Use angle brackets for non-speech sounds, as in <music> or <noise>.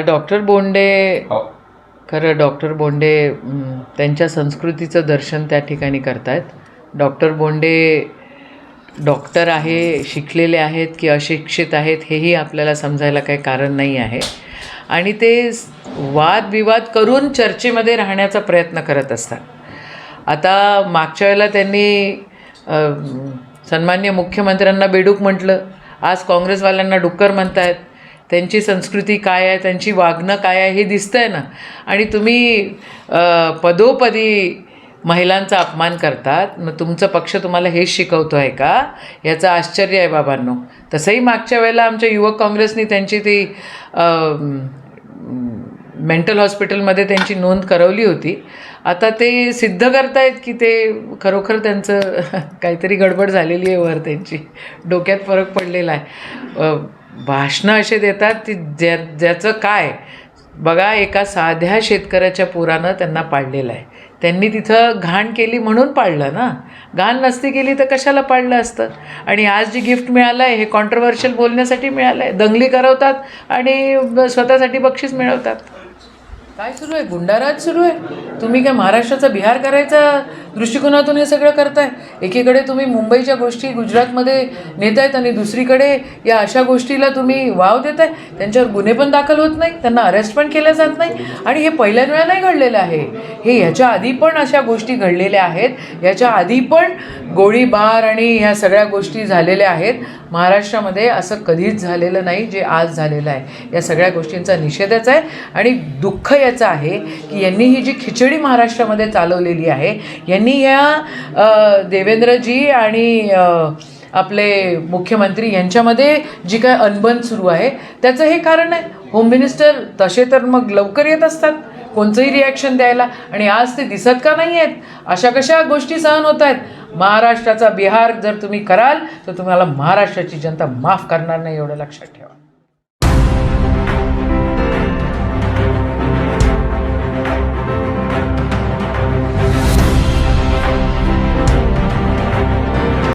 Doctor Bonde हो. खरं doctor Bonde त्यांच्या संस्कृतीचं दर्शन त्या ठिकाणी करतायत. डॉक्टर बोंडे डॉक्टर आहे शिकलेले आहेत की अशिक्षित आहेत हेही आपल्याला समजायला काही कारण नाही आहे. आणि ते वादविवाद करून चर्चेमध्ये राहण्याचा प्रयत्न करत असतात. आता मागच्या वेळेला त्यांनी सन्मान्य मुख्यमंत्र्यांना बेडूक म्हटलं. आज काँग्रेसवाल्यांना डुक्कर म्हणतायत. त्यांची संस्कृती काय आहे त्यांची वागणं काय आहे हे दिसतं आहे ना. आणि तुम्ही पदोपदी महिलांचा अपमान करतात मग तुमचा पक्ष तुम्हाला हेच शिकवतो आहे का? याचं आश्चर्य आहे बाबांनो. तसंही मागच्या वेळेला आमच्या युवक काँग्रेसनी त्यांची ती मेंटल हॉस्पिटलमध्ये त्यांची नोंद करवली होती. आता ते सिद्ध करतायत की ते खरोखर त्यांचं <laughs> काहीतरी गडबड झालेली आहे वर त्यांची. डोक्यात फरक पडलेला आहे. भाषणं असे देतात ती ज्या ज्याचं काय? बघा एका साध्या शेतकऱ्याच्या पुरानं त्यांना पाडलेलं आहे. त्यांनी तिथं घाण केली म्हणून पाडलं ना? घाण नसती केली तर कशाला पाडलं असतं? आणि आज जी गिफ्ट मिळालं आहे हे कॉन्ट्रवर्शियल बोलण्यासाठी मिळालं आहे दंगली करवतात आणि स्वतःसाठी बक्षीस मिळवतात. काय सुरू आहे? गुंडाराज सुरू आहे? तुम्ही काय महाराष्ट्राचा बिहार करायचा दृष्टिकोनातून हे सगळं करताय. एकीकडे तुम्ही मुंबईच्या गोष्टी गुजरातमध्ये नेतायत आणि दुसरीकडे या अशा गोष्टीला तुम्ही वाव देताय. त्यांच्यावर गुन्हे पण दाखल होत नाही त्यांना अरेस्ट पण केल्या जात नाही आणि हे पहिल्या वेळा नाही घडलेलं आहे. हे ह्याच्या आधी पण अशा गोष्टी घडलेल्या आहेत. ह्याच्या आधी पण गोळीबार आणि ह्या सगळ्या गोष्टी झालेल्या आहेत. महाराष्ट्रामध्ये असं कधीच झालेलं नाही जे आज झालेलं आहे. या सगळ्या गोष्टींचा निषेधच आहे आणि दुःख याचं आहे की यांनी ही जी खिचडी महाराष्ट्रामध्ये चालवलेली आहे यांनी या देवेंद्रजी आणि आपले मुख्यमंत्री यांच्यामध्ये जी काय अनबन सुरू आहे त्याचं हे कारण आहे होम मिनिस्टर तसे तर मग लवकर येत असतात कोणचंही रिॲक्शन द्यायला. आणि आज ते दिसत का नाही आहेत? अशा कशा गोष्टी सहन होत आहेत? महाराष्ट्राचा बिहार जर तुम्ही कराल तर तुम्हाला महाराष्ट्राची जनता माफ करणार नाही एवढं लक्षात ठेवा.